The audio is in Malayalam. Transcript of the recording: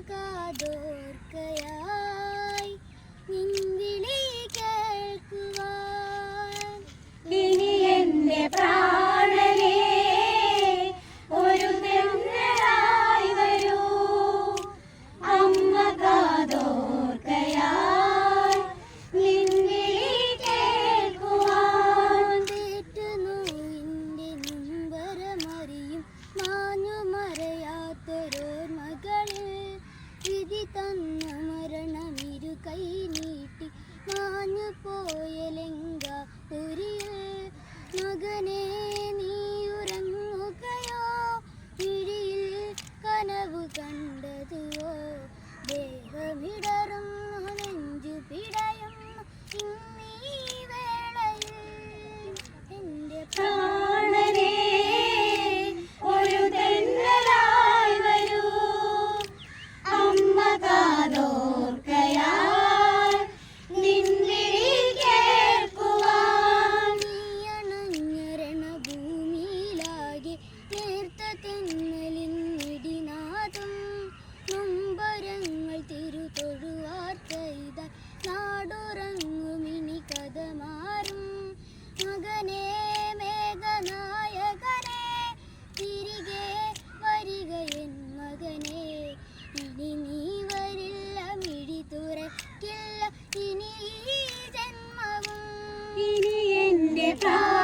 നൽകാതോർക്കയായി നിന്നിലെ മകനെ നീ ഉറങ്ങുകയോ? പിടിയിൽ കനവ് കണ്ടതുവോ ദേഹമിടറും 然